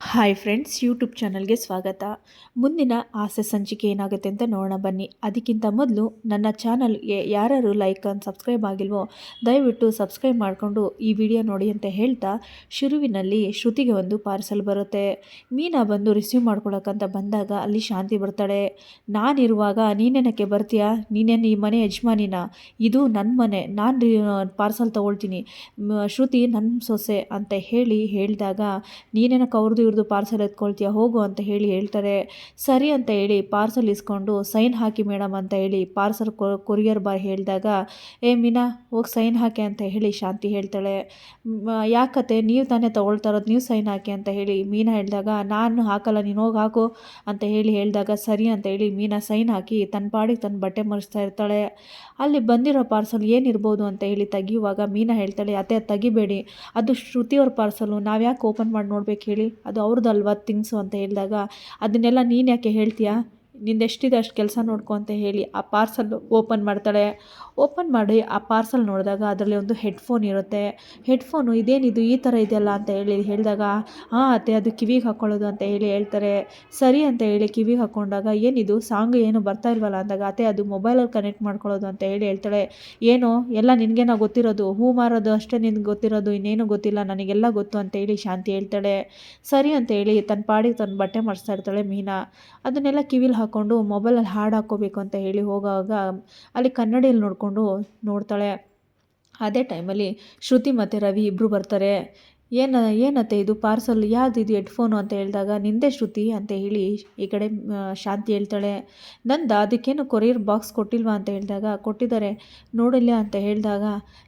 Hi friends YouTube ಚಾನಲ್ಗೆ ಸ್ವಾಗತ. ಮುಂದಿನ ಆಸೆ ಸಂಚಿಕೆ ಏನಾಗುತ್ತೆ ಅಂತ ನೋಡೋಣ ಬನ್ನಿ. ಅದಕ್ಕಿಂತ ಮೊದಲು ನನ್ನ ಚಾನಲ್ಗೆ ಯಾರು ಲೈಕ್ ಅಂಡ್ ಸಬ್ಸ್ಕ್ರೈಬ್ ಆಗಿಲ್ವೋ, ದಯವಿಟ್ಟು ಸಬ್ಸ್ಕ್ರೈಬ್ ಮಾಡಿಕೊಂಡು ಈ ವಿಡಿಯೋ ನೋಡಿ ಅಂತ ಹೇಳ್ತಾ ಶುರುವಿನಲ್ಲಿ ಶ್ರುತಿಗೆ ಒಂದು ಪಾರ್ಸಲ್ ಬರುತ್ತೆ. ಮೀನಾ ಬಂದು ರಿಸೀವ್ ಮಾಡ್ಕೊಳಕ್ಕಂತ ಬಂದಾಗ ಅಲ್ಲಿ ಶಾಂತಿ ಬರ್ತಾಳೆ. ನಾನಿರುವಾಗ ನೀನೇನಕ್ಕೆ ಬರ್ತೀಯಾ? ನೀನೇನು ಈ ಮನೆ ಯಜಮಾನಿನ? ಇದು ನನ್ನ ಮನೆ. ನಾನು ಪಾರ್ಸಲ್ ತೊಗೊಳ್ತೀನಿ. ಶ್ರುತಿ ನನ್ನ ಸೊಸೆ ಅಂತ ಹೇಳಿ ಹೇಳಿದಾಗ ನೀನೇನಕ್ಕೆ ಅವ್ರದ್ದು ಇವ್ರದ್ದು ಪಾರ್ಸೆಲ್ ಎತ್ಕೊಳ್ತೀಯಾ ಹೋಗು ಅಂತ ಹೇಳಿ ಹೇಳ್ತಾರೆ. ಸರಿ ಅಂತ ಹೇಳಿ ಪಾರ್ಸೆಲ್ ಇಸ್ಕೊಂಡು ಸೈನ್ ಹಾಕಿ ಮೇಡಮ್ ಅಂತ ಹೇಳಿ ಪಾರ್ಸಲ್ ಕೊರಿಯರ್ ಬಾಯ್ ಹೇಳಿದಾಗ, ಏ ಮೀನಾ, ಹೋಗಿ ಸೈನ್ ಹಾಕಿ ಅಂತ ಹೇಳಿ ಶಾಂತಿ ಹೇಳ್ತಾಳೆ. ಯಾಕತ್ತೆ, ನೀವು ತಾನೇ ತೊಗೊಳ್ತಾ ಇರೋದು, ನೀವು ಸೈನ್ ಹಾಕಿ ಅಂತ ಹೇಳಿ ಮೀನಾ ಹೇಳಿದಾಗ, ನಾನು ಹಾಕಲ್ಲ, ನೀನು ಹೋಗಿ ಹಾಕು ಅಂತ ಹೇಳಿ ಹೇಳಿದಾಗ ಸರಿ ಅಂತ ಹೇಳಿ ಮೀನಾ ಸೈನ್ ಹಾಕಿ ತನ್ನ ಪಾಡಿಗೆ ತನ್ನ ಬಟ್ಟೆ ಮರೆಸ್ತಾ ಇರ್ತಾಳೆ. ಅಲ್ಲಿ ಬಂದಿರೋ ಪಾರ್ಸಲ್ ಏನಿರ್ಬೋದು ಅಂತ ಹೇಳಿ ತೆಗಿಯುವಾಗ ಮೀನಾ ಹೇಳ್ತಾಳೆ, ಅತ್ತೆ, ತೆಗಿಬೇಡಿ. ಅದು ಶ್ರುತಿಯವ್ರ ಪಾರ್ಸಲು ನಾವು ಯಾಕೆ ಓಪನ್ ಮಾಡಿ ನೋಡ್ಬೇಕು ಹೇಳಿ? ಅದು ಅವ್ರದ್ದಲ್ವಾ ಥಿಂಗ್ಸು ಅಂತ ಹೇಳಿದಾಗ. ಅದನ್ನೆಲ್ಲ ನೀನು ಯಾಕೆ ಹೇಳ್ತೀಯಾ? ನಿಂದು ಎಷ್ಟಿದೆ ಅಷ್ಟು ಕೆಲಸ ನೋಡ್ಕೊ ಅಂತ ಹೇಳಿ ಆ ಪಾರ್ಸಲ್ ಓಪನ್ ಮಾಡ್ತಾಳೆ. ಓಪನ್ ಮಾಡಿ ಆ ಪಾರ್ಸಲ್ ನೋಡಿದಾಗ ಅದರಲ್ಲಿ ಒಂದು ಹೆಡ್ಫೋನ್ ಇರುತ್ತೆ. ಹೆಡ್ಫೋನು ಇದೇನಿದು ಈ ಥರ ಇದೆಯಲ್ಲ ಅಂತ ಹೇಳಿ ಹೇಳಿದಾಗ, ಹಾಂ ಅತ್ತೆ, ಅದು ಕಿವಿಗೆ ಹಾಕ್ಕೊಳ್ಳೋದು ಅಂತ ಹೇಳಿ ಹೇಳ್ತಾರೆ. ಸರಿ ಅಂತ ಹೇಳಿ ಕಿವಿಗೆ ಹಾಕ್ಕೊಂಡಾಗ ಏನಿದು ಸಾಂಗ್ ಏನು ಬರ್ತಾ ಇಲ್ವಲ್ಲ? ಅಂದಾಗ, ಅತ್ತೆ, ಅದು ಮೊಬೈಲಲ್ಲಿ ಕನೆಕ್ಟ್ ಮಾಡ್ಕೊಳ್ಳೋದು ಅಂತ ಹೇಳಿ ಹೇಳ್ತಾಳೆ. ಏನು, ಎಲ್ಲ ನಿನಗೇನೋ ಗೊತ್ತಿರೋದು. ಹೂ ಮಾರೋದು ಅಷ್ಟೇ ನಿನ್ಗೆ ಗೊತ್ತಿರೋದು. ಇನ್ನೇನು ಗೊತ್ತಿಲ್ಲ, ನನಗೆಲ್ಲ ಗೊತ್ತು ಅಂತ ಹೇಳಿ ಶಾಂತಿ ಹೇಳ್ತಾಳೆ. ಸರಿ ಅಂತ ಹೇಳಿ ತನ್ನ ಪಾಡಿಗೆ ತನ್ನ ಬಟ್ಟೆ ಮಾಡಿಸ್ತಾ ಇರ್ತಾಳೆ ಮೀನಾ. ಅದನ್ನೆಲ್ಲ ಕಿವಿಲಿ ಹಾಕ್ಕೊಂಡು ಮೊಬೈಲಲ್ಲಿ ಹಾಡು ಹಾಕ್ಕೋಬೇಕು ಅಂತ ಹೇಳಿ ಹೋಗುವಾಗ ಅಲ್ಲಿ ಕನ್ನಡಿಯಲ್ಲಿ ನೋಡಿಕೊಂಡು ನೋಡ್ತಾಳೆ. ಅದೇ ಟೈಮಲ್ಲಿ ಶ್ರುತಿ ಮತ್ತು ರವಿ ಇಬ್ಬರು ಬರ್ತಾರೆ. ಏನ, ಏನತ್ತೆ ಇದು ಪಾರ್ಸಲ್ ಯಾವ್ದು ಇದು ಹೆಡ್ಫೋನು ಅಂತ ಹೇಳಿದಾಗ ನಿಂದೆ ಶ್ರುತಿ ಅಂತ ಹೇಳಿ ಈ ಕಡೆ ಶಾಂತಿ ಹೇಳ್ತಾಳೆ. ನಂದ ಅದಕ್ಕೇನು ಕೊರಿಯರ್ ಬಾಕ್ಸ್ ಕೊಟ್ಟಿಲ್ವಾ ಅಂತ ಹೇಳಿದಾಗ, ಕೊಟ್ಟಿದ್ದಾರೆ. ನೋಡಿಲ್ಲ ಅಂತ ಹೇಳಿದಾಗ,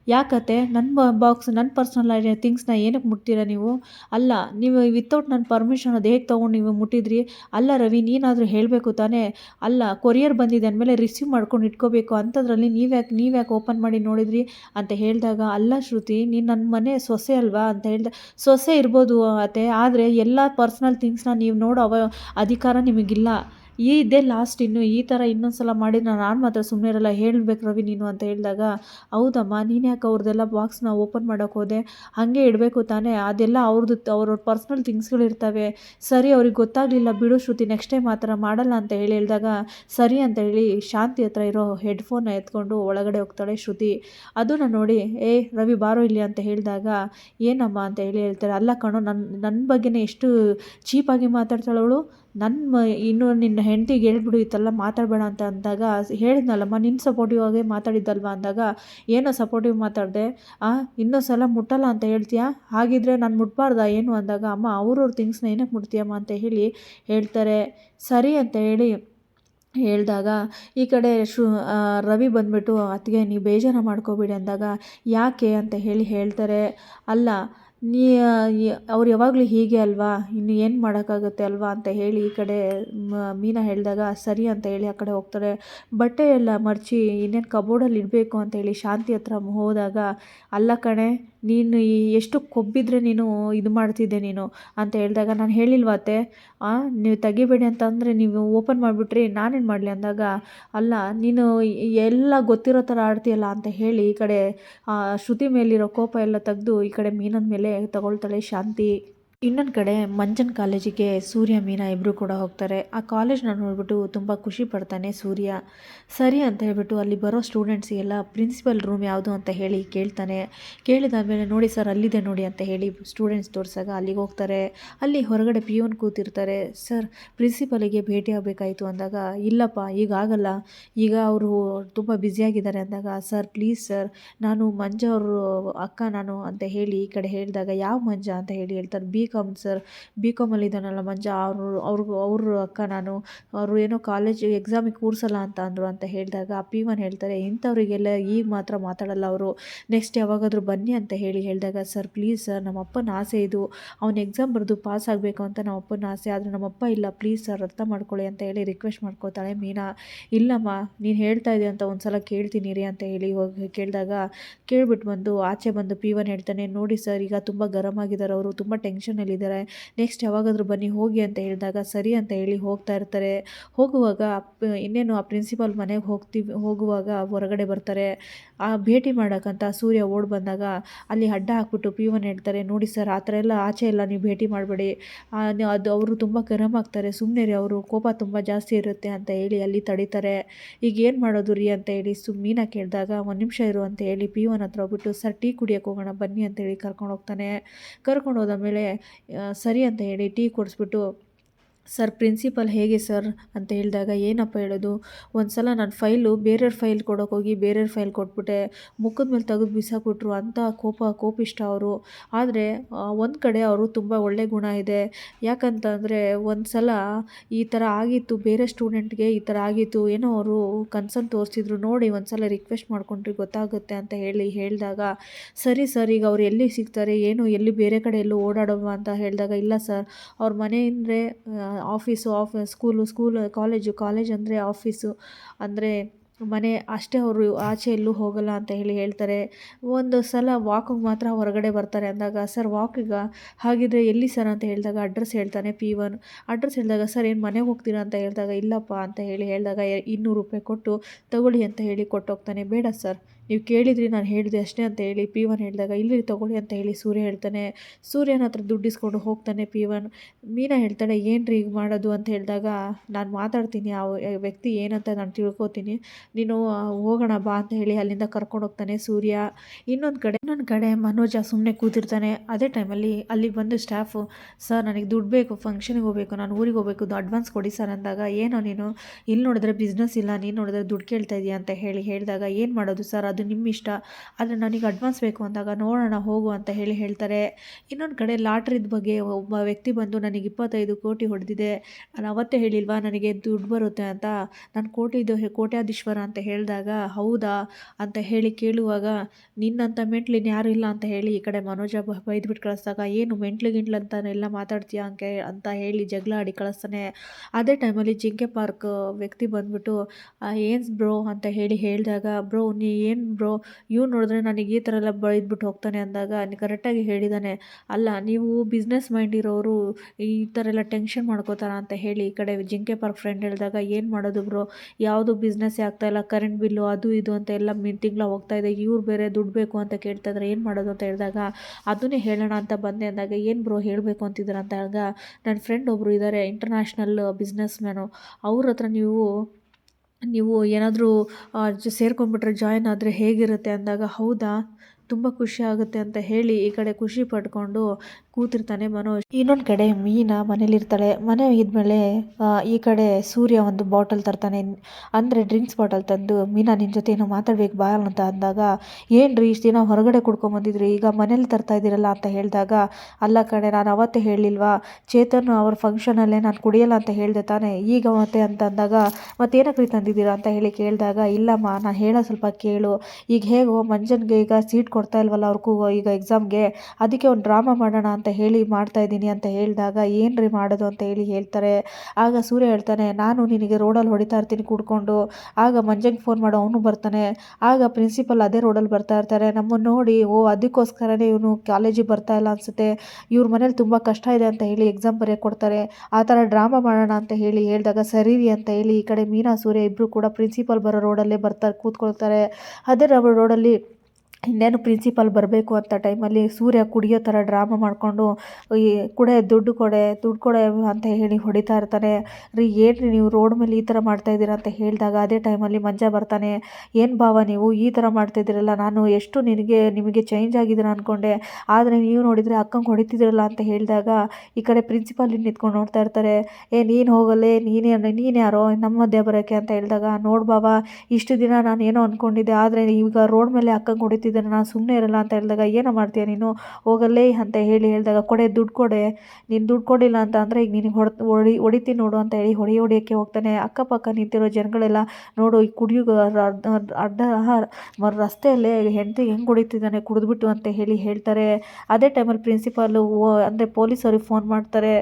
ಯಾಕತ್ತೆ ನನ್ನ ಬಾಕ್ಸ್ ನನ್ನ ಪರ್ಸ್ನಲ್ ಥಿಂಗ್ಸ್ನ ಏನಕ್ಕೆ ಮುಟ್ತೀರಾ ನೀವು? ಅಲ್ಲ, ನೀವು ವಿತೌಟ್ ನನ್ನ ಪರ್ಮಿಷನ್ ಅದು ಹೇಗೆ ತೊಗೊಂಡು ನೀವು ಮುಟ್ಟಿದ್ರಿ? ಅಲ್ಲ ರವಿ, ನೀನಾದರೂ ಹೇಳಬೇಕು ತಾನೇ? ಅಲ್ಲ ಕೊರಿಯರ್ ಬಂದಿದೆ ಅಂದಮೇಲೆ ರಿಸೀವ್ ಮಾಡ್ಕೊಂಡು ಇಟ್ಕೋಬೇಕು ಅಂಥದ್ರಲ್ಲಿ ನೀವ್ಯಾಕೆ ನೀವ್ಯಾಕೆ ಓಪನ್ ಮಾಡಿ ನೋಡಿದ್ರಿ? ಅಂತ ಹೇಳಿದಾಗ, ಅಲ್ಲ ಶ್ರುತಿ, ನೀನು ನನ್ನ ಮನೆ ಸೊಸೆ ಅಲ್ವಾ? ಅಂತ ಹೇಳ್ದೆ ಸೊಸೆ ಇರ್ಬೋದು ಅತ್ತೆ ಆದರೆ ಎಲ್ಲ ಪರ್ಸ್ನಲ್ ಥಿಂಗ್ಸ್ನ ನೀವು ನೋಡೋ ಅವ ಅಧಿಕಾರ ನಿಮಗಿಲ್ಲ. ಈ ಇದೇ ಲಾಸ್ಟ್ ಇನ್ನು ಈ ಥರ ಇನ್ನೊಂದು ಸಲ ಮಾಡಿದ್ರೆ ನಾನು ಮಾತ್ರ ಸುಮ್ಮನೆ ಇರಲ್ಲ, ಹೇಳ್ಬೇಕು ರವಿ ನೀನು ಅಂತ ಹೇಳಿದಾಗ, ಹೌದಮ್ಮ, ನೀನು ಯಾಕೆ ಅವ್ರದ್ದೆಲ್ಲ ಬಾಕ್ಸ್ನ ಓಪನ್ ಮಾಡೋಕೆ ಹೋದೆ? ಹಾಗೆ ಇಡಬೇಕು ತಾನೇ? ಅದೆಲ್ಲ ಅವ್ರದ್ದು ಅವ್ರವ್ರ ಪರ್ಸ್ನಲ್ ಥಿಂಗ್ಸ್ಗಳಿರ್ತವೆ ಸರಿ, ಅವ್ರಿಗೆ ಗೊತ್ತಾಗಲಿಲ್ಲ, ಬಿಡು ಶ್ರುತಿ ನೆಕ್ಸ್ಟ್ ಟೈಮ್ ಆ ಥರ ಮಾಡಲ್ಲ ಅಂತ ಹೇಳಿ ಹೇಳಿದಾಗ, ಸರಿ ಅಂತ ಹೇಳಿ ಶಾಂತಿ ಹತ್ರ ಇರೋ ಹೆಡ್ಫೋನ್ನ ಎತ್ಕೊಂಡು ಒಳಗಡೆ ಹೋಗ್ತಾಳೆ ಶ್ರುತಿ. ಅದನ್ನು ನೋಡಿ, ಏ, ರವಿ ಬಾರೋ ಇಲ್ಲಿ ಅಂತ ಹೇಳಿದಾಗ, ಏನಮ್ಮ ಅಂತ ಹೇಳಿ ಹೇಳ್ತಾರೆ. ಅಲ್ಲ ಕಣೋ ನನ್ನ ನನ್ನ ಬಗ್ಗೆನೇ ಎಷ್ಟು ಚೀಪಾಗಿ ಮಾತಾಡ್ತಾಳೆ ಅವಳು? ನನ್ನ ಇನ್ನು ನಿನ್ನ ಹೆಂಡತಿಗೆ ಹೇಳ್ಬಿಡು ಇತ್ತಲ್ಲ ಮಾತಾಡಬೇಡ ಅಂತ ಅಂದಾಗ, ಹೇಳಿದ್ನಲ್ಲಮ್ಮ ನಿನ್ನ ಸಪೋರ್ಟಿವ್ ಆಗೇ ಮಾತಾಡಿದ್ದಲ್ವ ಅಂದಾಗ, ಏನೋ ಸಪೋರ್ಟಿವ್ ಮಾತಾಡಿದೆ, ಆ ಇನ್ನೊಂದು ಸಲ ಮುಟ್ಟಲ್ಲ ಅಂತ ಹೇಳ್ತೀಯಾ? ಹಾಗಿದ್ರೆ ನಾನು ಮುಟ್ಬಾರ್ದಾ ಏನು ಅಂದಾಗ, ಅಮ್ಮ, ಅವ್ರವ್ರ ಥಿಂಗ್ಸ್ನ ಏನಕ್ಕೆ ಮುಟ್ತೀಯಮ್ಮ ಅಂತ ಹೇಳಿ ಹೇಳ್ತಾರೆ. ಸರಿ ಅಂತ ಹೇಳಿ ಹೇಳಿದಾಗ, ಈ ಕಡೆ ಶು ರವಿ ಬಂದುಬಿಟ್ಟು, ಅತ್ತಿಗೆ ನೀವು ಬೇಜಾರು ಮಾಡ್ಕೋಬೇಡಿ ಅಂದಾಗ, ಯಾಕೆ ಅಂತ ಹೇಳಿ ಹೇಳ್ತಾರೆ. ಅಲ್ಲ ನೀ ಅವ್ರು ಯಾವಾಗಲೂ ಹೀಗೆ ಅಲ್ವಾ? ಇನ್ನು ಏನು ಮಾಡೋಕ್ಕಾಗುತ್ತೆ ಅಲ್ವಾ ಅಂತ ಹೇಳಿ ಈ ಕಡೆ ಮೀನಾ ಹೇಳಿದಾಗ ಸರಿ ಅಂತ ಹೇಳಿ ಆ ಕಡೆ ಹೋಗ್ತಾರೆ. ಬಟ್ಟೆ ಎಲ್ಲ ಮಡಚಿ ಇನ್ನೇನು ಕಬೋರ್ಡಲ್ಲಿ ಇಡಬೇಕು ಅಂತ ಹೇಳಿ ಶಾಂತಿ ಹತ್ರ ಹೋದಾಗ, ಅಲ್ಲ ಕಣೆ ನೀನು ಎಷ್ಟು ಕೊಬ್ಬಿದ್ರೆ ನೀನು ಇದು ಮಾಡ್ತಿದ್ದೆ ನೀನು ಅಂತ ಹೇಳಿದಾಗ ನಾನು ಹೇಳಿಲ್ವಾತೆ ಅತ್ತೆ? ನೀವು ತೆಗಿಬೇಡಿ ಅಂತಂದರೆ ನೀವು ಓಪನ್ ಮಾಡಿಬಿಟ್ರಿ, ನಾನೇನು ಮಾಡಲಿ ಅಂದಾಗ, ಅಲ್ಲ, ನೀನು ಎಲ್ಲ ಗೊತ್ತಿರೋ ಥರ ಆಡ್ತೀಯಲ್ಲ ಅಂತ ಹೇಳಿ ಈ ಕಡೆ ಶ್ರುತಿ ಮೇಲಿರೋ ಕೋಪ ಎಲ್ಲ ತೆಗೆದು ಈ ಕಡೆ ಮೀನನ ಮೇಲೆ ತಗೊಳ್ತಾಳೆ ಶಾಂತಿ. ಇನ್ನೊಂದು ಕಡೆ ಮಂಜನ್ ಕಾಲೇಜಿಗೆ ಸೂರ್ಯ, ಮೀನಾ ಇಬ್ಬರು ಕೂಡ ಹೋಗ್ತಾರೆ. ಆ ಕಾಲೇಜ್ನ ನೋಡಿಬಿಟ್ಟು ತುಂಬ ಖುಷಿ ಪಡ್ತಾನೆ ಸೂರ್ಯ. ಸರಿ ಅಂತ ಹೇಳ್ಬಿಟ್ಟು ಅಲ್ಲಿ ಬರೋ ಸ್ಟೂಡೆಂಟ್ಸಿಗೆಲ್ಲ ಪ್ರಿನ್ಸಿಪಲ್ ರೂಮ್ ಯಾವುದು ಅಂತ ಹೇಳಿ ಕೇಳ್ತಾನೆ. ಕೇಳಿದಾದ್ಮೇಲೆ ನೋಡಿ ಸರ್ ಅಲ್ಲಿದೆ ನೋಡಿ ಅಂತ ಹೇಳಿ ಸ್ಟೂಡೆಂಟ್ಸ್ ತೋರಿಸಾಗ ಅಲ್ಲಿಗೆ ಹೋಗ್ತಾರೆ. ಅಲ್ಲಿ ಹೊರಗಡೆ ಪಿಯೋನ್ ಕೂತಿರ್ತಾರೆ. ಸರ್ ಪ್ರಿನ್ಸಿಪಲಿಗೆ ಭೇಟಿ ಆಗಬೇಕಾಯಿತು ಅಂದಾಗ, ಇಲ್ಲಪ್ಪ, ಈಗ ಆಗಲ್ಲ. ಈಗ ಅವರು ತುಂಬ ಬ್ಯುಸಿಯಾಗಿದ್ದಾರೆ ಅಂದಾಗ ಸರ್ ಪ್ಲೀಸ್ ಸರ್ ನಾನು ಮಂಜ ಅವರು ಅಕ್ಕ ನಾನು ಅಂತ ಹೇಳಿ ಈ ಕಡೆ ಹೇಳಿದಾಗ, ಯಾವ ಮಂಜ? ಅಂತ ಹೇಳಿ ಹೇಳ್ತಾರೆ. ಬಿ ಕಾಮ್ ಸರ್ ಬಿ ಕಾಮಲ್ಲಿ ಇದ್ದಾನಲ್ಲ ಮಂಜ, ಅವರು, ಅವ್ರಿಗೂ, ಅವ್ರ ಅಕ್ಕ ನಾನು, ಅವರು ಏನೋ ಕಾಲೇಜ್ ಎಕ್ಸಾಮಿಗೆ ಕೂರಿಸಲ್ಲ ಅಂತ ಅಂದರು ಅಂತ ಹೇಳಿದಾಗ ಪಿ ಒನ್ ಹೇಳ್ತಾರೆ, ಇಂಥವರಿಗೆಲ್ಲ ಈಗ ಮಾತ್ರ ಮಾತಾಡಲ್ಲ ಅವರು. ನೆಕ್ಸ್ಟ್ ಯಾವಾಗಾದರೂ ಬನ್ನಿ ಅಂತ ಹೇಳಿ ಹೇಳಿದಾಗ ಸರ್ ಪ್ಲೀಸ್ ಸರ್ ನಮ್ಮ ಅಪ್ಪನ ಆಸೆ ಇದು. ಅವ್ನು ಎಕ್ಸಾಮ್ ಬರೆದು ಪಾಸ್ ಆಗಬೇಕು ಅಂತ ನಮ್ಮ ಅಪ್ಪನ ಆಸೆ, ಆದರೆ ನಮ್ಮಪ್ಪ ಇಲ್ಲ ಪ್ಲೀಸ್ ಸರ್ ಅರ್ಥ ಮಾಡ್ಕೊಳ್ಳಿ ಅಂತ ಹೇಳಿ ರಿಕ್ವೆಸ್ಟ್ ಮಾಡ್ಕೋತಾಳೆ ಮೀನಾ. ಇಲ್ಲಮ್ಮ, ನೀನು ಹೇಳ್ತಾ ಇದೆಯಾ ಅಂತ ಒಂದು ಸಲ ಕೇಳ್ತೀನಿ ರೀ ಅಂತ ಹೇಳಿ ಹೋಗಿ, ಕೇಳಿದಾಗ ಕೇಳಿಬಿಟ್ಟು ಬಂದು, ಆಚೆ ಬಂದು ಪಿ ಒನ್ ಹೇಳ್ತಾನೆ, ನೋಡಿ ಸರ್ ಈಗ ತುಂಬ ಗರಂ ಆಗಿದ್ದಾರೆ ಅವರು, ತುಂಬ ಟೆನ್ಷನ್ ಟೆನ್ಷನಲ್ಲಿದ್ದಾರೆ ನೆಕ್ಸ್ಟ್ ಯಾವಾಗಾದರೂ ಬನ್ನಿ, ಹೋಗಿ ಅಂತ ಹೇಳಿದಾಗ ಸರಿ ಅಂತ ಹೇಳಿ ಹೋಗ್ತಾ ಇರ್ತಾರೆ. ಹೋಗುವಾಗ ಇನ್ನೇನು ಆ ಪ್ರಿನ್ಸಿಪಾಲ್ ಮನೆಗೆ ಹೋಗ್ತೀವಿ, ಹೋಗುವಾಗ ಹೊರಗಡೆ ಬರ್ತಾರೆ. ಆ ಭೇಟಿ ಮಾಡೋಕ್ಕಂತ ಸೂರ್ಯ ಓಡ್ ಬಂದಾಗ ಅಲ್ಲಿ ಅಡ್ಡ ಹಾಕ್ಬಿಟ್ಟು ಒನ್ ಹೇಳ್ತಾರೆ, ನೋಡಿ ಸರ್ ಆ ಥರ ಎಲ್ಲ ಆಚೆ ಎಲ್ಲ ನೀವು ಭೇಟಿ ಮಾಡಬೇಡಿ. ಅದು ಅವರು ತುಂಬ ಗರಮ್ ಆಗ್ತಾರೆ. ಸುಮ್ಮನೆ ರೀ ಅವರು ಕೋಪ ತುಂಬ ಜಾಸ್ತಿ ಇರುತ್ತೆ ಅಂತ ಹೇಳಿ ಅಲ್ಲಿ ತಡೀತಾರೆ. ಈಗ ಏನು ಮಾಡೋದು ರೀ ಅಂತ ಹೇಳಿ ಸು ಮೀನಾ ಕೇಳಿದಾಗ ಒಂದು ನಿಮಿಷ ಇರು ಅಂತ ಹೇಳಿ ಪಿ ಒನ್ ಹತ್ರ ಹೋಗ್ಬಿಟ್ಟು ಸರ್ ಟೀ ಕುಡಿಯೋಕೆ ಹೋಗೋಣ, ಬನ್ನಿ ಅಂತ ಹೇಳಿ ಕರ್ಕೊಂಡು ಹೋಗ್ತಾನೆ. ಕರ್ಕೊಂಡು ಹೋದ ಮೇಲೆ ಸರಿ ಅಂತ ಹೇಳಿ ಟೀ ಕೊಡಿಸ್ಬಿಟ್ಟು ಸರ್, ಪ್ರಿನ್ಸಿಪಲ್ ಹೇಗೆ ಸರ್ ಅಂತ ಹೇಳಿದಾಗ, ಏನಪ್ಪ ಹೇಳೋದು? ಒಂದು ಸಲ ನಾನು ಫೈಲು, ಬೇರೆಯವ್ರ ಫೈಲ್ ಕೊಡೋಕೆ ಹೋಗಿ ಬೇರೆಯವ್ರ ಫೈಲ್ ಕೊಟ್ಬಿಟ್ಟೆ. ಮುಖದ ಮೇಲೆ ತೆಗೆದು ಬಿಸಾಕ್ಬಿಟ್ರು. ಅಂತ ಕೋಪ, ಕೋಪಿಷ್ಟ ಅವರು. ಆದರೆ ಒಂದು ಕಡೆ ಅವರು ತುಂಬ ಒಳ್ಳೆ ಗುಣ ಇದೆ. ಯಾಕಂತಂದರೆ ಒಂದು ಸಲ ಈ ಥರ ಆಗಿತ್ತು. ಬೇರೆ ಸ್ಟೂಡೆಂಟ್ಗೆ ಈ ಥರ ಆಗಿತ್ತು. ಏನೋ ಅವರು ಕನ್ಸರ್ನ್ ತೋರಿಸಿದ್ರು. ನೋಡಿ ಒಂದು ಸಲ ರಿಕ್ವೆಸ್ಟ್ ಮಾಡ್ಕೊಂಡ್ರಿ ಗೊತ್ತಾಗುತ್ತೆ ಅಂತ ಹೇಳಿ ಹೇಳಿದಾಗ, ಸರಿ ಸರ್, ಈಗ ಅವ್ರು ಎಲ್ಲಿ ಸಿಗ್ತಾರೆ? ಏನು? ಎಲ್ಲಿ ಬೇರೆ ಕಡೆ ಎಲ್ಲೂ ಓಡಾಡೋಲ್ವಾ? ಅಂತ ಹೇಳಿದಾಗ, ಇಲ್ಲ ಸರ್. ಅವ್ರ ಮನೆಯಿಂದ office of school school, college, college ಅಂದರೆ ಆಫೀಸು. ಅಂದರೆ ಮನೆ ಅಷ್ಟೇ ಅವರು ಆಚೆ ಎಲ್ಲೂ ಹೋಗಲ್ಲ ಅಂತ ಹೇಳಿ ಹೇಳ್ತಾರೆ. ಒಂದು ಸಲ ವಾಕಿಗೆ ಮಾತ್ರ ಹೊರಗಡೆ ಬರ್ತಾರೆ ಅಂದಾಗ, ಸರ್ ವಾಕಿಗೆ ಹಾಗಿದ್ರೆ ಎಲ್ಲಿ ಸರ್? ಅಂತ ಹೇಳಿದಾಗ, ಅಡ್ರೆಸ್ ಹೇಳ್ತಾನೆ ಪಿ ಒನ್. ಅಡ್ರೆಸ್ ಹೇಳಿದಾಗ, ಸರ್, ಏನು ಮನೆಗೆ ಹೋಗ್ತೀರಾ? ಅಂತ ಹೇಳಿದಾಗ, ಇಲ್ಲಪ್ಪ ಅಂತ ಹೇಳಿ ಹೇಳಿದಾಗ ಇನ್ನೂರು ರೂಪಾಯಿ ಕೊಟ್ಟು ತಗೊಳ್ಳಿ ಅಂತ ಹೇಳಿ ಕೊಟ್ಟೋಗ್ತಾನೆ. ಬೇಡ ಸರ್ ನೀವು ಕೇಳಿದ್ರಿ, ನಾನು ಹೇಳಿದೆ ಅಷ್ಟೇ ಅಂತ ಹೇಳಿ ಪಿ ಒನ್ ಹೇಳಿದಾಗ ಇಲ್ಲಿ ತೊಗೊಳ್ಳಿ ಅಂತ ಹೇಳಿ ಸೂರ್ಯ ಹೇಳ್ತಾನೆ. ಸೂರ್ಯನ ಹತ್ರ ದುಡ್ಡು ಇಸ್ಕೊಂಡು ಹೋಗ್ತಾನೆ ಪಿ ಒನ್ ಮೀನಾ ಹೇಳ್ತಾಳೆ ಏನು ರೀ ಈಗ ಮಾಡೋದು? ಅಂತ ಹೇಳಿದಾಗ, ನಾನು ಮಾತಾಡ್ತೀನಿ, ಆ ವ್ಯ- ವ್ಯಕ್ತಿ ಏನಂತ ನಾನು ತಿಳ್ಕೊತೀನಿ. ನೀನು ಹೋಗೋಣ ಬಾ ಅಂತ ಹೇಳಿ ಅಲ್ಲಿಂದ ಕರ್ಕೊಂಡು ಹೋಗ್ತಾನೆ ಸೂರ್ಯ. ಇನ್ನೊಂದು ಕಡೆ ಇನ್ನೊಂದು ಕಡೆ ಮನೋಜ ಸುಮ್ಮನೆ ಕೂತಿರ್ತಾನೆ. ಅದೇ ಟೈಮಲ್ಲಿ ಅಲ್ಲಿ ಬಂದು ಸ್ಟಾಫು ಸರ್, ನನಗೆ ದುಡ್ಡು ಬೇಕು ಫಂಕ್ಷನ್ಗೆ ಹೋಗಬೇಕು, ನಾನು ಊರಿಗೆ ಹೋಗಬೇಕು ಅಡ್ವಾನ್ಸ್ ಕೊಡಿ ಸರ್ ಅಂದಾಗ, ಏನೋ ನೀನು, ಇಲ್ಲಿ ನೋಡಿದ್ರೆ ಬಿಸ್ನೆಸ್ ಇಲ್ಲ, ನೀನು ನೋಡಿದ್ರೆ ದುಡ್ಡು ಕೇಳ್ತಾ ಇದೆಯಾ? ಅಂತ ಹೇಳಿ ಹೇಳಿದಾಗ, ಏನು ಮಾಡೋದು ಸರ್, ಅದು ನಿಮ್ಮ ಇಷ್ಟ, ಆದರೆ ನನಗೆ ಅಡ್ವಾನ್ಸ್ ಬೇಕು ಅಂದಾಗ ನೋಡೋಣ, ಹೋಗು ಅಂತ ಹೇಳಿ ಹೇಳ್ತಾರೆ. ಇನ್ನೊಂದು ಕಡೆ ಲಾಟ್ರಿದ ಬಗ್ಗೆ ಒಬ್ಬ ವ್ಯಕ್ತಿ ಬಂದು ನನಗೆ ಇಪ್ಪತ್ತೈದು ಕೋಟಿ ಹೊಡೆದಿದೆ. ನಾನು ಅವತ್ತೇ ಹೇಳಿಲ್ವಾ, ನನಗೆ ದುಡ್ಡು ಬರುತ್ತೆ ಅಂತ? ನಾನು ಕೋಟಿದು ಕೋಟ್ಯಾಧೀಶ್ವರ ಅಂತ ಹೇಳಿದಾಗ, ಹೌದಾ ಅಂತ ಹೇಳಿ ಕೇಳುವಾಗ ನಿನ್ನಂಥ ಮೆಂಟ್ಲಿನ ಯಾರು ಇಲ್ಲ ಅಂತ ಹೇಳಿ ಈ ಕಡೆ ಮನೋಜ ಬೈದ್ಬಿಟ್ಟು ಕಳಿಸ್ದಾಗ, ಏನು ಮೆಂಟ್ಲು ಗಿಂಟ್ಲು ಅಂತ ಎಲ್ಲ ಮಾತಾಡ್ತೀಯ ಅಂಕೆ, ಅಂತ ಹೇಳಿ ಜಗಳ ಆಡಿ ಕಳಿಸ್ತಾನೆ. ಅದೇ ಟೈಮಲ್ಲಿ ಜಿಂಕೆ ಪಾರ್ಕ್ ವ್ಯಕ್ತಿ ಬಂದ್ಬಿಟ್ಟು ಏನು ಬ್ರೋ? ಅಂತ ಹೇಳಿ ಹೇಳಿದಾಗ, ಬ್ರೋ, ನೀ ಏನು ಬ್ರೋ, ಇವ್ನು ನೋಡಿದ್ರೆ ನನಗೆ ಈ ಥರ ಎಲ್ಲ ಬೈದ್ಬಿಟ್ಟು ಹೋಗ್ತಾನೆ ಅಂದಾಗ ಕರೆಕ್ಟಾಗಿ ಹೇಳಿದ್ದಾನೆ ಅಲ್ಲ, ನೀವು ಬಿಸ್ನೆಸ್ ಮೈಂಡ್ ಇರೋರು ಈ ಥರ ಎಲ್ಲ ಟೆನ್ಷನ್ ಮಾಡ್ಕೋತಾರ ಅಂತ ಹೇಳಿ ಈ ಕಡೆ ಜಿಂಕೆ ಪಾರ್ಕ್ ಫ್ರೆಂಡ್ ಹೇಳಿದಾಗ, ಏನು ಮಾಡೋದು ಬ್ರೋ? ಯಾವುದು ಬಿಸ್ನೆಸ್ ಆಗ್ತಾಯಿಲ್ಲ ಕರೆಂಟ್ ಬಿಲ್ಲು ಅದು ಇದು ಅಂತ ಎಲ್ಲ ತಿಂಗಳ ಹೋಗ್ತಾ ಇದೆ, ಇವ್ರು ಬೇರೆ ದುಡ್ಡು ಬೇಕು ಅಂತ ಕೇಳ್ತಾ ಇದ್ರೆ, ಏನು ಮಾಡೋದು? ಅಂತ ಹೇಳಿದಾಗ, ಅದನ್ನೇ ಹೇಳೋಣ ಅಂತ ಬಂದೆ ಅಂದಾಗ, ಏನು ಬ್ರೋ ಹೇಳಬೇಕು ಅಂತಿದ್ದೀರ? ಅಂತ ಹೇಳಿದಾಗ ನನ್ನ ಫ್ರೆಂಡ್ ಒಬ್ಬರು ಇದ್ದಾರೆ ಇಂಟರ್ನ್ಯಾಷನಲ್ ಬಿಸ್ನೆಸ್ ಮ್ಯಾನು ಅವ್ರ ಹತ್ರ ನೀವು ನೀವು ಏನಾದರೂ ಸೇರ್ಕೊಂಡ್ಬಿಟ್ರೆ ಜಾಯ್ನ್ ಆದರೆ ಹೇಗಿರುತ್ತೆ ಅಂದಾಗ, ಹೌದಾ, ತುಂಬ ಖುಷಿ ಆಗುತ್ತೆ ಅಂತ ಹೇಳಿ ಈ ಕಡೆ ಖುಷಿ ಪಡ್ಕೊಂಡು ಕೂತಿರ್ತಾನೆ ಮನೋಜ್. ಇನ್ನೊಂದು ಕಡೆ ಮೀನಾ ಮನೇಲಿರ್ತಾಳೆ. ಮನೆ ಇದ್ಮೇಲೆ ಈ ಕಡೆ ಸೂರ್ಯ ಒಂದು ಬಾಟಲ್ ತರ್ತಾನೆ. ಅಂದ್ರೆ ಡ್ರಿಂಕ್ಸ್ ಬಾಟಲ್ ತಂದು, ಮೀನಾ ನಿನ್ನ ಜೊತೆ ಏನೋ ಮಾತಾಡ್ಬೇಕು ಬಾ ಅಂತ ಅಂದಾಗ, ಏನ್ರಿ ಇಷ್ಟು ದಿನ ಹೊರಗಡೆ ಕುಡ್ಕೊಂಬಂದಿದ್ರಿ ಈಗ ಮನೇಲಿ ತರ್ತಾ ಇದ್ದೀರಲ್ಲ ಅಂತ ಹೇಳಿದಾಗ, ಅಲ್ಲ ಕಡೆ ನಾನು ಅವತ್ತೇ ಹೇಳಿಲ್ವಾ? ಚೇತನ್ ಅವ್ರ ಫಂಕ್ಷನಲ್ಲೇ ನಾನು ಕುಡಿಯಲ್ಲ ಅಂತ ಹೇಳಿದೆ ತಾನೆ. ಈಗ ಮತ್ತೆ ಅಂತ ಅಂದಾಗ, ಮತ್ತೇನಕ್ರಿ ತಂದಿದ್ದೀರಾ ಅಂತ ಹೇಳಿ ಕೇಳಿದಾಗ, ಇಲ್ಲಮ್ಮ, ನಾನು ಹೇಳೋ ಸ್ವಲ್ಪ ಕೇಳು. ಈಗ ಹೇಗೋ, ಮಂಜನ್ಗೆ ಈಗ ಸೀಟ್ ಕೊಡ್ತಾ ಇಲ್ವಲ್ಲ ಅವ್ರಿಗೂ ಈಗ ಎಕ್ಸಾಮ್ಗೆ ಅದಕ್ಕೆ ಒಂದು ಡ್ರಾಮಾ ಮಾಡೋಣ ಅಂತ ಹೇಳಿ ಮಾಡ್ತಾ ಇದ್ದೀನಿ ಅಂತ ಹೇಳಿದಾಗ ಏನು ರೀ ಮಾಡೋದು ಅಂತ ಹೇಳಿ ಹೇಳ್ತಾರೆ. ಆಗ ಸೂರ್ಯ ಹೇಳ್ತಾನೆ, ನಾನು ನಿನಗೆ ರೋಡಲ್ಲಿ ಹೊಡಿತಾ ಇರ್ತೀನಿ ಕೂಡ್ಕೊಂಡು. ಆಗ ಮಂಜಂಗೆ ಫೋನ್ ಮಾಡೋ, ಅವನು ಬರ್ತಾನೆ. ಆಗ ಪ್ರಿನ್ಸಿಪಲ್ ಅದೇ ರೋಡಲ್ಲಿ ಬರ್ತಾ ಇರ್ತಾರೆ. ನಮ್ಮನ್ನು ನೋಡಿ, ಓ, ಅದಕ್ಕೋಸ್ಕರನೇ ಇವನು ಕಾಲೇಜಿಗೆ ಬರ್ತಾ ಇಲ್ಲ ಅನಿಸುತ್ತೆ. ಇವ್ರ ಮನೇಲಿ ತುಂಬ ಕಷ್ಟ ಇದೆ ಅಂತ ಹೇಳಿ ಎಕ್ಸಾಮ್ ಬರೆಯೋಕೆ ಕೊಡ್ತಾರೆ. ಆ ಥರ ಡ್ರಾಮಾ ಮಾಡೋಣ ಅಂತ ಹೇಳಿ ಹೇಳಿದಾಗ ಸರಿ ರೀ ಅಂತ ಹೇಳಿ ಈ ಕಡೆ ಮೀನಾ, ಸೂರ್ಯ ಇಬ್ಬರು ಕೂಡ ಪ್ರಿನ್ಸಿಪಲ್ ಬರೋ ರೋಡಲ್ಲೇ ಬರ್ತಾರೆ ಕೂತ್ಕೊಳ್ತಾರೆ. ಅದೇ ರೋಡಲ್ಲಿ ಇನ್ನೇನು ಪ್ರಿನ್ಸಿಪಾಲ್ ಬರಬೇಕು ಅಂತ ಟೈಮಲ್ಲಿ ಸೂರ್ಯ ಕುಡಿಯೋ ಥರ ಡ್ರಾಮಾ ಮಾಡಿಕೊಂಡು, ಈ ಕುಡೆ ದುಡ್ಡು ಕೊಡೆ ದುಡ್ಡು ಕೊಡೆ ಅಂತ ಹೇಳಿ ಹೊಡಿತಾ ಇರ್ತಾನೆ. ರೀ, ಏನ್ರಿ ನೀವು ರೋಡ್ ಮೇಲೆ ಈ ಥರ ಮಾಡ್ತಾ ಇದ್ದೀರಾ ಅಂತ ಹೇಳಿದಾಗ ಅದೇ ಟೈಮಲ್ಲಿ ಮಂಜ ಬರ್ತಾನೆ. ಏನು ಭಾವ ನೀವು ಈ ಥರ ಮಾಡ್ತಾ ಇದ್ದೀರಲ್ಲ, ನಾನು ಎಷ್ಟು ನಿನಗೆ, ನಿಮಗೆ ಚೇಂಜ್ ಆಗಿದ್ದೀರ ಅಂದ್ಕೊಂಡೆ ಆದರೆ ನೀವು ನೋಡಿದರೆ ಅಕ್ಕಂಗೆ ಹೊಡಿತಿದ್ದೀರಲ್ಲ ಅಂತ ಹೇಳಿದಾಗ ಈ ಕಡೆ ಪ್ರಿನ್ಸಿಪಾಲ್ ನಿಂತ್ಕೊಂಡು ನೋಡ್ತಾ ಇರ್ತಾರೆ. ಏ, ನೀನು ಹೋಗಲ್ಲೇ, ನೀನೇ, ನೀನು ಯಾರೋ, ನಮ್ಮ ಮಧ್ಯೆ ಬರೋಕ್ಕೆ ಅಂತ ಹೇಳಿದಾಗ, ನೋಡಿ ಬಾವ ಇಷ್ಟು ದಿನ ನಾನು ಏನೋ ಅಂದ್ಕೊಂಡಿದ್ದೆ ಆದರೆ ಈಗ ರೋಡ್ ಮೇಲೆ ಅಕ್ಕಂಗೆ ಹೊಡಿತಿದ್ದಾನೆ ನಾನು ಸುಮ್ಮನೆ ಇರಲ್ಲ ಅಂತ ಹೇಳಿದಾಗ, ಏನೋ ಮಾಡ್ತೀಯ ನೀನು? ಹೋಗಲ್ಲೇ ಅಂತ ಹೇಳಿ ಹೇಳಿದಾಗ, ಕೊಡೆ, ದುಡ್ಡು ಕೊಡೆ. ನೀನು ದುಡ್ಡು ಕೊಡಿಲ್ಲ ಅಂತ ಅಂದರೆ ಈಗ ನಿನಗೆ ಹೊಡ್, ಹೊಡಿ, ಹೊಡಿತೀನಿ ನೋಡು ಅಂತ ಹೇಳಿ ಹೊಡಿ, ಹೊಡಿಯೋಕ್ಕೆ ಹೋಗ್ತಾನೆ. ಅಕ್ಕಪಕ್ಕ ನಿಂತಿರೋ ಜನಗಳೆಲ್ಲ ನೋಡು, ಈ ಕುಡಿಯೋ ಅಡ್ಡ ರಸ್ತೆಯಲ್ಲೇ ಹೆಂಡತಿ ಹೆಂಗೆ ಹೊಡಿತಿದ್ದಾನೆ, ಕುಡಿದ್ಬಿಟ್ಟು ಅಂತ ಹೇಳಿ ಹೇಳ್ತಾರೆ. ಅದೇ ಟೈಮಲ್ಲಿ ಪ್ರಿನ್ಸಿಪಾಲು ಅಂದರೆ ಪೊಲೀಸವ್ರಿಗೆ ಫೋನ್ ಮಾಡ್ತಾರೆ.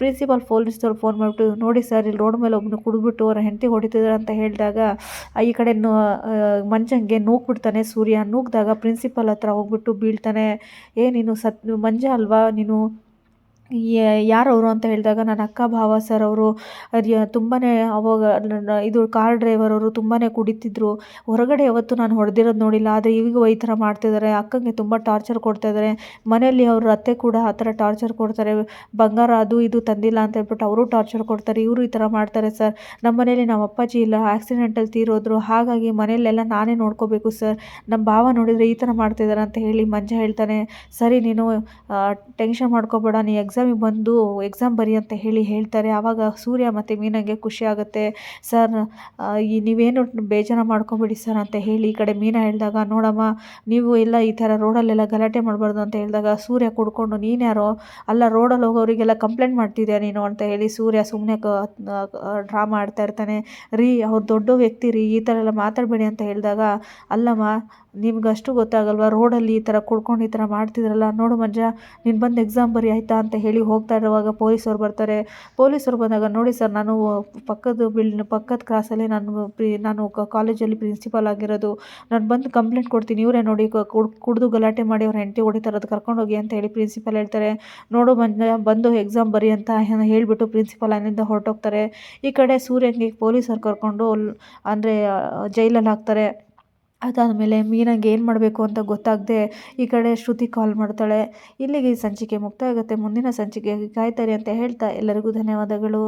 ಪ್ರಿನ್ಸಿಪಾಲ್ ಪೊಲೀಸವ್ರು ಫೋನ್ ಮಾಡಿಬಿಟ್ಟು, ನೋಡಿ ಸರ್, ಇಲ್ಲಿ ರೋಡ್ ಮೇಲೆ ಒಬ್ಬನು ಕುಡಿದ್ಬಿಟ್ಟು ಅವ್ರ ಹೆಂಡತಿ ಹೊಡಿತಿದ್ದಾರೆ ಅಂತ ಹೇಳಿದಾಗ ಈ ಕಡೆ ಮಂಚಂಗೆ ಮಂಜಂಗೆ ನೂಕ್ಬಿಡ್ತಾನೆ ಸೂರ್ಯ. ನೂಕಿದಾಗ ಪ್ರಿನ್ಸಿಪಾಲ್ ಹತ್ರ ಹೋಗ್ಬಿಟ್ಟು ಬೀಳ್ತಾನೆ ಏ ನೀನು ಸತ್ ಮಂಜ ಅಲ್ವಾ? ನೀನು ಯಾರವರು ಅಂತ ಹೇಳಿದಾಗ ನನ್ನ ಅಕ್ಕ ಭಾವ ಸರ್ ಅವರು ತುಂಬಾ ಅವಾಗ ಇದು ಕಾರ್ ಡ್ರೈವರ್ ಅವರು ತುಂಬಾ ಕುಡಿತಿದ್ರು. ಹೊರಗಡೆ ಯಾವತ್ತೂ ನಾನು ಹೊಡೆದಿರೋದು ನೋಡಿಲ್ಲ, ಆದರೆ ಈಗ ಈ ಥರ ಮಾಡ್ತಿದ್ದಾರೆ ಅಕ್ಕಂಗೆ ತುಂಬ ಟಾರ್ಚರ್ ಕೊಡ್ತಾಯಿದ್ದಾರೆ ಮನೆಯಲ್ಲಿ ಅವ್ರ ಅತ್ತೆ ಕೂಡ ಆ ಥರ ಟಾರ್ಚರ್ ಕೊಡ್ತಾರೆ. ಬಂಗಾರ ಅದು ಇದು ತಂದಿಲ್ಲ ಅಂತ ಹೇಳ್ಬಿಟ್ಟು ಅವರು ಟಾರ್ಚರ್ ಕೊಡ್ತಾರೆ. ಇವರು ಈ ಥರ ಮಾಡ್ತಾರೆ ಸರ್ ನಮ್ಮ ಮನೇಲಿ ನಮ್ಮ ಅಪ್ಪಾಜಿ ಇಲ್ಲ ಆ್ಯಕ್ಸಿಡೆಂಟಲ್ಲಿ ತೀರೋದ್ರು. ಹಾಗಾಗಿ ಮನೆಯಲ್ಲೆಲ್ಲ ನಾನೇ ನೋಡ್ಕೋಬೇಕು ಸರ್ ನಮ್ಮ ಭಾವ ನೋಡಿದರೆ ಈ ಥರ ಮಾಡ್ತಿದ್ದಾರೆ ಅಂತ ಹೇಳಿ ಮಂಜ ಹೇಳ್ತಾನೆ. ಸರಿ ನೀನು ಟೆನ್ಷನ್ ಮಾಡ್ಕೋಬೇಡ, ನೀ ಎಕ್ಸಾಮಿಗೆ ಬಂದು ಎಕ್ಸಾಮ್ ಬರಿ ಅಂತ ಹೇಳಿ ಹೇಳ್ತಾರೆ. ಆವಾಗ ಸೂರ್ಯ ಮತ್ತು ಮೀನಾಗೆ ಖುಷಿ ಆಗುತ್ತೆ. ಸರ್ ಈ ನೀವೇನು ಬೇಜಾರ ಮಾಡ್ಕೊಬೇಡಿ ಸರ್ ಅಂತ ಹೇಳಿ ಈ ಕಡೆ ಮೀನಾ ಹೇಳಿದಾಗ, ನೋಡಮ್ಮ, ನೀವು ಎಲ್ಲ ಈ ಥರ ರೋಡಲ್ಲೆಲ್ಲ ಗಲಾಟೆ ಮಾಡಬಾರ್ದು ಅಂತ ಹೇಳಿದಾಗ ಸೂರ್ಯ ಕುಡ್ಕೊಂಡು, ನೀನು ಯಾರೋ? ಅಲ್ಲ ರೋಡಲ್ಲಿ ಹೋಗೋರಿಗೆಲ್ಲ ಕಂಪ್ಲೇಂಟ್ ಮಾಡ್ತಿದ್ಯಾ ನೀನು? ಅಂತ ಹೇಳಿ ಸೂರ್ಯ ಸುಮ್ಮನೆ ಡ್ರಾಮಾ ಆಡ್ತಾ ಇರ್ತಾನೆ. ರೀ, ಅವ್ರು ದೊಡ್ಡ ವ್ಯಕ್ತಿ ರೀ, ಈ ಥರ ಎಲ್ಲ ಮಾತಾಡಬೇಡಿ ಅಂತ ಹೇಳಿದಾಗ, ಅಲ್ಲಮ್ಮ, ನಿಮ್ಗೆ ಅಷ್ಟು ಗೊತ್ತಾಗಲ್ವಾ? ರೋಡಲ್ಲಿ ಈ ಥರ ಕುಡ್ಕೊಂಡು ಈ ಥರ ಮಾಡ್ತಿದ್ರಲ್ಲ. ನೋಡು ಮಂಜ, ನೀನು ಬಂದು ಎಕ್ಸಾಮ್ ಬರಿ ಆಯಿತಾ? ಅಂತ ಹೇಳಿ ಹೋಗ್ತಾ ಇರುವಾಗ ಪೊಲೀಸರು ಬರ್ತಾರೆ. ಪೊಲೀಸರು ಬಂದಾಗ ನೋಡಿ ಸರ್, ನಾನು ಪಕ್ಕದ ಬಿಲ್ ಪಕ್ಕದ ಕ್ಲಾಸಲ್ಲಿ ನಾನು ಪ್ರಿ, ನಾನು ಕಾಲೇಜಲ್ಲಿ ಪ್ರಿನ್ಸಿಪಾಲ್ ಆಗಿರೋದು. ನಾನು ಬಂದು ಕಂಪ್ಲೇಂಟ್ ಕೊಡ್ತೀನಿ, ಇವರೇ ನೋಡಿ ಕುಡಿದು ಗಲಾಟೆ ಮಾಡಿ ಅವ್ರ ಹೆಂಡತಿ ಹೊಡಿತಾರದು ಕರ್ಕೊಂಡೋಗಿ ಅಂತ ಹೇಳಿ ಪ್ರಿನ್ಸಿಪಾಲ್ ಹೇಳ್ತಾರೆ. ನೋಡು ಬಂದ ಬಂದು ಎಕ್ಸಾಮ್ ಬರಿ ಅಂತ ಹೇಳಿಬಿಟ್ಟು ಪ್ರಿನ್ಸಿಪಾಲ್ ಅಲ್ಲಿಂದ ಹೊರಟೋಗ್ತಾರೆ. ಈ ಕಡೆ ಸೂರ್ಯನಿಗೆ ಪೊಲೀಸರು ಕರ್ಕೊಂಡು ಅಂದರೆ ಜೈಲಲ್ಲಿ ಹಾಕ್ತಾರೆ. ಅದಾದಮೇಲೆ ಮೀನಾಗೆ ಏನು ಮಾಡಬೇಕು ಅಂತ ಗೊತ್ತಾಗದೆ ಈ ಕಡೆ ಶ್ರುತಿ ಕಾಲ್ ಮಾಡ್ತಾಳೆ. ಇಲ್ಲಿಗೆ ಈ ಸಂಚಿಕೆ ಮುಕ್ತಾಯ ಆಗುತ್ತೆ. ಮುಂದಿನ ಸಂಚಿಕೆಗೆ ಕಾಯ್ತಾರೆ ಅಂತ ಹೇಳ್ತಾ ಎಲ್ಲರಿಗೂ ಧನ್ಯವಾದಗಳು.